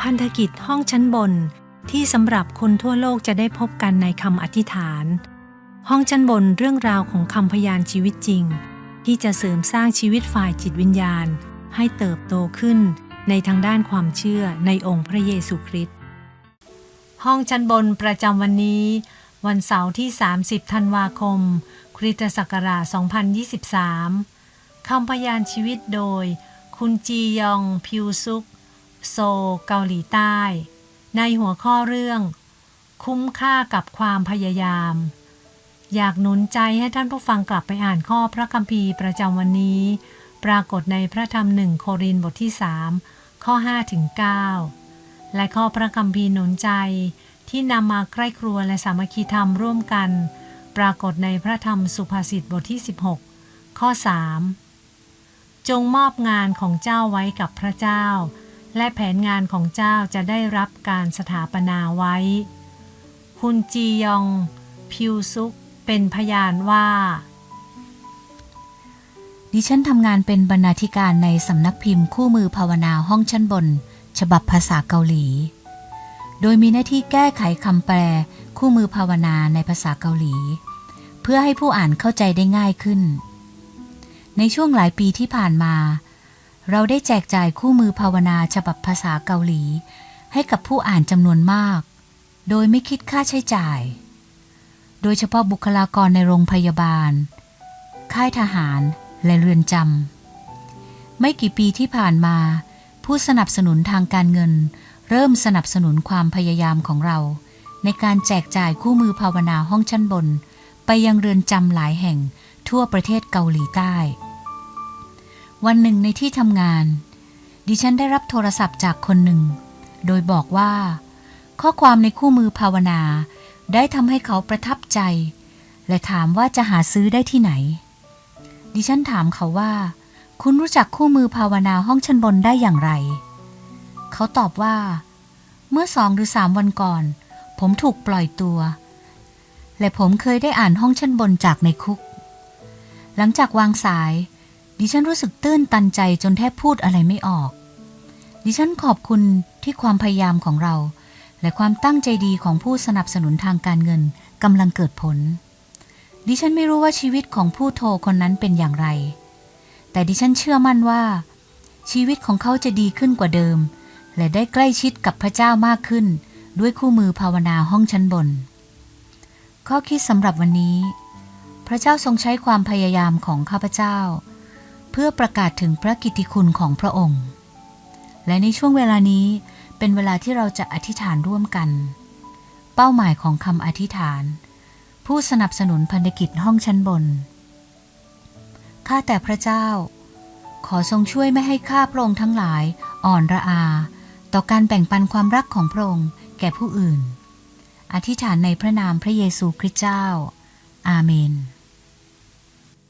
พันธกิจห้องชั้นบนที่สำหรับคนทั่วโลกจะได้พบกันในคำอธิษฐาน ห้องชั้นบนเรื่องราวของคำพยานชีวิตจริง ที่จะเสริมสร้างชีวิตฝ่ายจิตวิญญาณ ให้เติบโตขึ้นในทางด้านความเชื่อในองค์พระเยซูคริสต์ห้องชั้นบนประจำวันนี้ วันเสาร์ที่ 30 ธันวาคม คริสตศักราช 2023คำพยานชีวิตโดย คุณจียองพิวซุก โซ เกาหลีใต้ ในหัวข้อเรื่อง คุ้มค่ากับความพยายาม อยากหนุนใจให้ท่านผู้ฟังกลับไปอ่านข้อพระคัมภีร์ประจำวันนี้ ปรากฏในพระธรรมหนึ่งโครินบทที่3ข้อ5ถึง9และข้อพระคัมภีร์หนุนใจที่นำมาใกล้ครัวและสามัคคีธรรมร่วมกัน ปรากฏในพระธรรมสุภาษิตบทที่ 16 ข้อ 3 จงมอบงานของเจ้าไว้กับพระเจ้า และแผนงานของเจ้าจะได้รับการสถาปนาไว้ คุณจียอง พิวซุกเป็นพยานว่า ดิฉันทำงานเป็นบรรณาธิการในสำนักพิมพ์คู่มือภาวนาห้องชั้นบน ฉบับภาษาเกาหลี โดยมีหน้าที่แก้ไขคำแปลคู่มือภาวนาในภาษาเกาหลี เพื่อให้ผู้อ่านเข้าใจได้ง่ายขึ้น ในช่วงหลายปีที่ผ่านมา เราได้แจกจ่ายคู่มือภาวนาฉบับภาษาเกาหลี ให้กับผู้อ่านจำนวนมาก โดยไม่คิดค่าใช้จ่าย โดยเฉพาะบุคลากรในโรงพยาบาล ค่ายทหารและเรือนจำ ไม่กี่ปีที่ผ่านมา ผู้สนับสนุนทางการเงิน เริ่มสนับสนุนความพยายามของเรา ในการแจกจ่ายคู่มือภาวนาห้องชั้นบน ไปยังเรือนจำหลายแห่งทั่วประเทศเกาหลีใต้ วันหนึ่งในที่ทำงาน ดิฉันได้รับโทรศัพท์จากคนหนึ่ง โดยบอกว่า ข้อความในคู่มือภาวนาได้ทำให้เขาประทับใจ และถามว่าจะหาซื้อได้ที่ไหน ดิฉันถามเขาว่า คุณรู้จักคู่มือภาวนาห้องชั้นบนได้อย่างไร เขาตอบว่า เมื่อสองหรือสามวันก่อน ผมถูกปล่อยตัว และผมเคยได้อ่านห้องชั้นบนจากในคุก หลังจากวางสาย ดิฉันรู้สึกตื้นตันใจจนแทบพูดอะไรไม่ออก ดิฉันขอบคุณที่ความพยายามของเรา และความตั้งใจดีของผู้สนับสนุนทางการเงินกำลังเกิดผล ดิฉันไม่รู้ว่าชีวิตของผู้โทรคนนั้นเป็นอย่างไร แต่ดิฉันเชื่อมั่นว่า ชีวิตของเขาจะดีขึ้นกว่าเดิม และได้ใกล้ชิดกับพระเจ้ามากขึ้น ด้วยคู่มือภาวนาห้องชั้นบน ข้อคิดสำหรับวันนี้ พระเจ้าทรงใช้ความพยายามของข้าพเจ้า เพื่อประกาศถึงพระกิตติคุณของพระองค์ และในช่วงเวลานี้เป็นเวลาที่เราจะอธิษฐานร่วมกัน เป้าหมายของคำอธิษฐาน ผู้สนับสนุนพันธกิจห้องชั้นบน ข้าแต่พระเจ้า ขอทรงช่วยไม่ให้ข้าพระองค์ทั้งหลายอ่อนระอา ต่อการแบ่งปันความรักของพระองค์แก่ผู้อื่น อธิษฐานในพระนามพระเยซูคริสต์เจ้า อาเมน